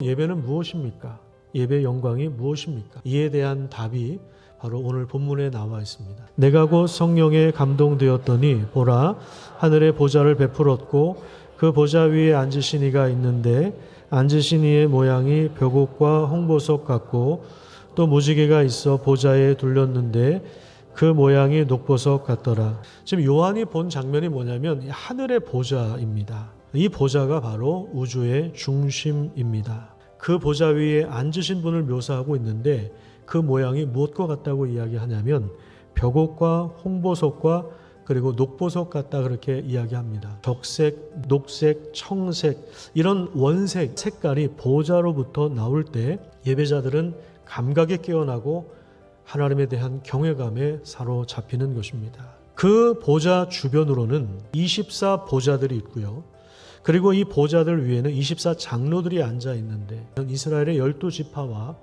예배는 무엇입니까? 예배 영광이 무엇입니까? 이에 대한 답이 바로 오늘 본문에 나와 있습니다. 내가 곧 성령에 감동되었더니 보라 하늘의 보좌를 베풀었고 그 보좌 위에 앉으신 이가 있는데 앉으신 이의 모양이 벽옥과 홍보석 같고 또 무지개가 있어 보좌에 둘렸는데 그 모양이 녹보석 같더라. 지금 요한이 본 장면이 뭐냐면 이 하늘의 보좌입니다. 이 보좌가 바로 우주의 중심입니다. 그 보좌 위에 앉으신 분을 묘사하고 있는데 그 모양이 무엇과 같다고 이야기하냐면 벽옥과 홍보석과 그리고 녹보석 같다 그렇게 이야기합니다. 적색, 녹색, 청색 이런 원색 색깔이 보좌로부터 나올 때 예배자들은 감각에 깨어나고 하나님에 대한 경외감에 사로잡히는 것입니다. 그 보좌 주변으로는 24 보좌들이 있고요. 그리고 이 보좌들 위에는 24 장로들이 앉아 있는데 이스라엘의 열두 지파와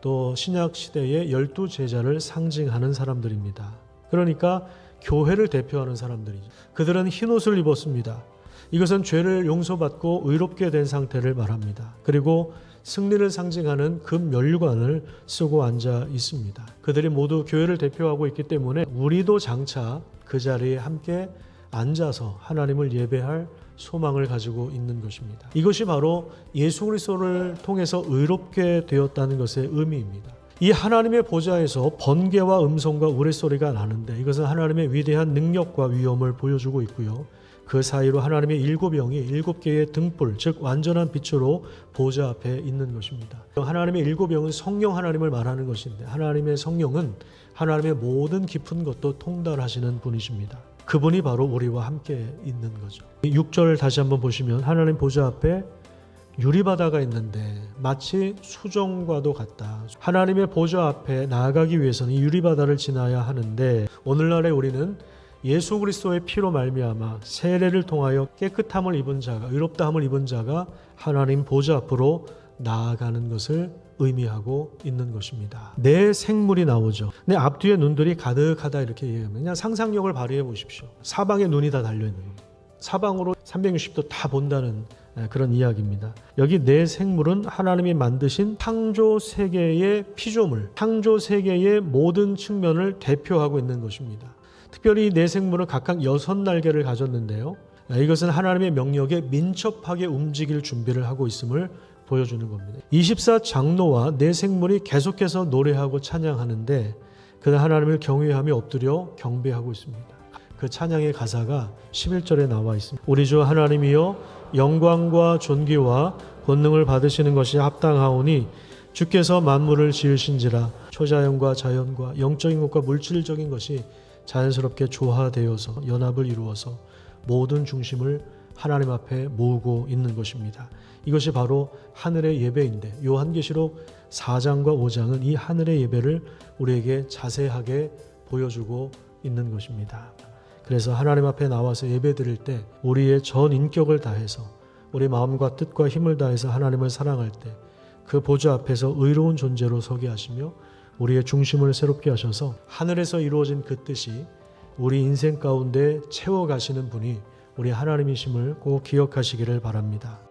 또 신약 시대의 열두 제자를 상징하는 사람들입니다. 그러니까 교회를 대표하는 사람들이죠. 그들은 흰 옷을 입었습니다. 이것은 죄를 용서받고 의롭게 된 상태를 말합니다. 그리고 승리를 상징하는 금 면류관을 쓰고 앉아 있습니다. 그들이 모두 교회를 대표하고 있기 때문에 우리도 장차 그 자리에 함께 앉아서 하나님을 예배할 소망을 가지고 있는 것입니다. 이것이 바로 예수 그리스도를 통해서 의롭게 되었다는 것의 의미입니다. 이 하나님의 보좌에서 번개와 음성과 우레소리가 나는데 이것은 하나님의 위대한 능력과 위엄을 보여주고 있고요. 그 사이로 하나님의 일곱 영이 일곱 개의 등불, 즉 완전한 빛으로 보좌 앞에 있는 것입니다. 하나님의 일곱 영은 성령 하나님을 말하는 것인데 하나님의 성령은 하나님의 모든 깊은 것도 통달하시는 분이십니다. 그분이 바로 우리와 함께 있는 거죠. 6절 다시 한번 보시면 하나님 보좌 앞에 유리바다가 있는데 마치 수정과도 같다. 하나님의 보좌 앞에 나아가기 위해서는 이 유리바다를 지나야 하는데 오늘날에 우리는 예수 그리스도의 피로 말미암아 세례를 통하여 깨끗함을 입은 자가 의롭다함을 입은 자가 하나님 보좌 앞으로 나아가는 것을 의미하고 있는 것입니다. 내 생물이 나오죠. 내 앞뒤에 눈들이 가득하다 이렇게 얘기하면 그냥 상상력을 발휘해 보십시오. 사방에 눈이 다 달려 있는 겁니다. 사방으로 360도 다 본다는 그런 이야기입니다. 여기 내 생물은 하나님이 만드신 창조 세계의 피조물, 창조 세계의 모든 측면을 대표하고 있는 것입니다. 특별히 내 생물은 각각 여섯 날개를 가졌는데요. 이것은 하나님의 명령에 민첩하게 움직일 준비를 하고 있음을 보여주는 겁니다. 24 장로와 내 생물이 계속해서 노래하고 찬양하는데 그는 하나님을 경외하며 엎드려 경배하고 있습니다. 그 찬양의 가사가 11절에 나와 있습니다. 우리 주 하나님이여 영광과 존귀와 권능을 받으시는 것이 합당하오니 주께서 만물을 지으신지라 초자연과 자연과 영적인 것과 물질적인 것이 자연스럽게 조화되어서 연합을 이루어서 모든 중심을 하나님 앞에 모으고 있는 것입니다. 이것이 바로 하늘의 예배인데 요한계시록 4장과 5장은 이 하늘의 예배를 우리에게 자세하게 보여주고 있는 것입니다. 그래서 하나님 앞에 나와서 예배 드릴 때 우리의 전 인격을 다해서 우리 마음과 뜻과 힘을 다해서 하나님을 사랑할 때 그 보좌 앞에서 의로운 존재로 서게 하시며 우리의 중심을 새롭게 하셔서 하늘에서 이루어진 그 뜻이 우리 인생 가운데 채워 가시는 분이 우리 하나님이심을 꼭 기억하시기를 바랍니다.